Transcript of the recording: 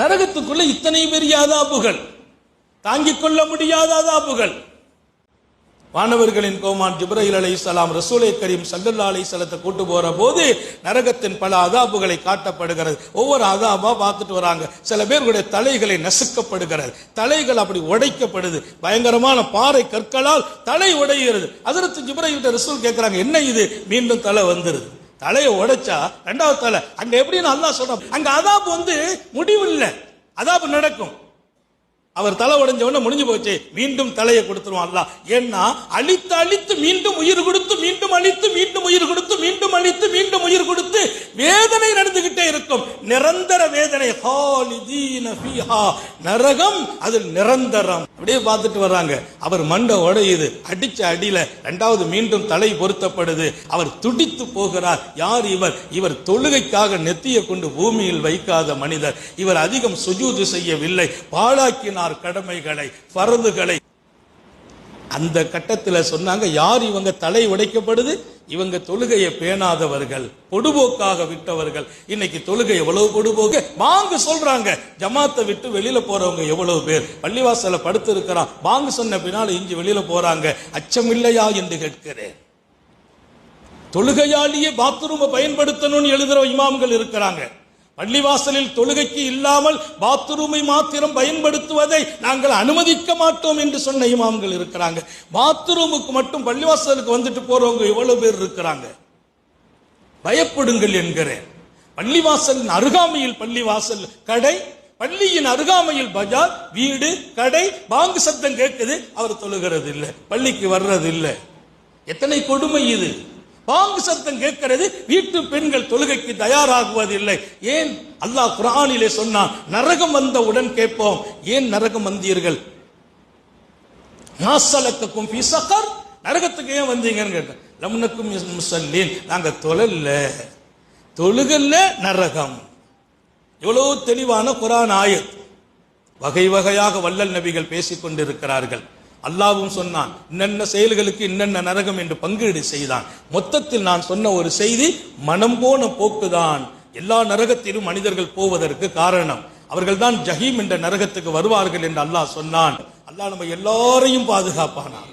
நரகத்துக்குள்ள இத்தனை பெரிய அதாபுகள் தாங்கிக் கொள்ள முடியாத அதாபுகள் வானவர்களின் கோமான் ஜிப்ரஹில் அலை சலாம் ரசூலை கரீம் சல்லல்லா அலை சலத்தை கூட்டு போற போது நரகத்தின் பல அதாபுகளை காட்டப்படுகிறது. ஒவ்வொரு அதாபா பார்த்துட்டு வராங்க. சில பேர்களுடைய தலைகளை நசுக்கப்படுகிறது. தலைகள் அப்படி உடைக்கப்படுது. பயங்கரமான பாறை கற்களால் தலை உடைகிறது. அதற்கு ஜிப்ரஹில் ரசூல் கேட்கிறாங்க என்ன இது? மீண்டும் தலை வந்துருது. தலையை உடைச்சா ரெண்டாவது தலை. அங்க எப்படின்னு அல்லா சொல்றான். அங்க அதாப் வந்து முடிவு இல்லை அதாப் நடக்கும். அவர் தலை உடைஞ்ச உடனே முடிஞ்சு போச்சு. மீண்டும் தலையை கொடுத்துருவான் அல்லாஹ். ஏன்னா அழித்து அழித்து மீண்டும் உயிர் கொடுத்து மீண்டும் அழித்து மீண்டும் உயிர் கொடுத்து மீண்டும் மீண்டும் உயிர் கொடுத்து வேதனை நடந்துகிட்டே இருக்கும். நிரந்தர வேதனை. ஹாலிதீன நரகம் அதில் நிரந்தரம். அப்படியே பார்த்துட்டு வர்றாங்க. அவர் மண்டை உடையுது. அடிச்ச அடியில ரெண்டாவது மீண்டும் தலை பொருத்தப்படுது. அவர் துடித்து போகிறார். யார் இவர்? இவர் தொழுகைக்காக நெத்தியை கொண்டு பூமியில் வைக்காத மனிதர். இவர் அதிகம் சுஜூது செய்யவில்லை. பாழாக்கினார் கடமைகளை பரந்துகளை அந்த கட்டத்தில் சொன்னாங்க யார் இவங்க தலை உடைக்கப்படுது? இவங்க தொழுகையை பேணாதவர்கள் பொடுபோக்காக விட்டவர்கள். இன்னைக்கு தொழுகை எவ்வளவு பொடுபோக்கு? வாங்க சொல்றாங்க. ஜமாத்தை விட்டு வெளியில போறவங்க எவ்வளவு பேர்? பள்ளிவாசல படுத்து இருக்கிறான் வாங்க சொன்ன பின்னால் இஞ்சி வெளியில போறாங்க. அச்சமில்லையா என்று கேட்கிறேன். தொழுகையாலேயே பாத்ரூமை பயன்படுத்தணும்னு எழுதுற இமாம்கள் இருக்கிறாங்க. பள்ளிவாசலில் தொழுகைக்கு இல்லாமல் பாத்ரூமை மாத்திரம் பயன்படுத்துவதை நாங்கள் அனுமதிக்க மாட்டோம் என்று சொன்ன இமாம்கள் இருக்கிறாங்க. பாத்ரூமுக்கு மட்டும் பள்ளிவாசலுக்கு வந்துட்டு போறவங்க எவ்வளவு பேர் இருக்கிறாங்க. பயப்படுங்கள் என்கிறேன். பள்ளிவாசலின் அருகாமையில் பள்ளிவாசல் கடை பள்ளியின் அருகாமையில் பஜார் வீடு கடை பாங்கு சத்தம் கேட்குது அவர் தொழுகிறது இல்லை பள்ளிக்கு வர்றது இல்லை எத்தனை கொடுமை இது? பாங்கு சத்தம் கேட்கிறது வீட்டு பெண்கள் தொழுகைக்கு தயாராகுவதில்லை. ஏன்? அல்லாஹ் குரானிலே சொன்னான் நரகம் வந்தவுடன் கேட்போம். ஏன் நரகம் வந்தீர்கள்? நாசலக்கும் ஃபீ நரகத்துக்கு ஏன் வந்தீங்கன்னு கேட்டேன். லம்னக்கும் முசல்லீன் நாங்க தொழல்ல. தொழுகல்ல நரகம். எவ்வளவு தெளிவான குரான் ஆயத். வகை வகையாக வள்ளல் நபிகள் பேசிக் கொண்டிருக்கிறார்கள் அல்லாவும் சொன்னான் இன்னென்ன செயல்களுக்கு இன்னென்ன நரகம் என்று பங்கீடு செய்தான். மொத்தத்தில் நான் சொன்ன ஒரு செய்தி மனம் போன போக்குதான் எல்லா நரகத்திலும் மனிதர்கள் போவதற்கு காரணம். அவர்கள் தான் ஜஹீம் என்ற நரகத்துக்கு வருவார்கள் என்று அல்லாஹ் சொன்னான். அல்லாஹ் நம்ம எல்லாரையும் பாதுகாப்பானான்.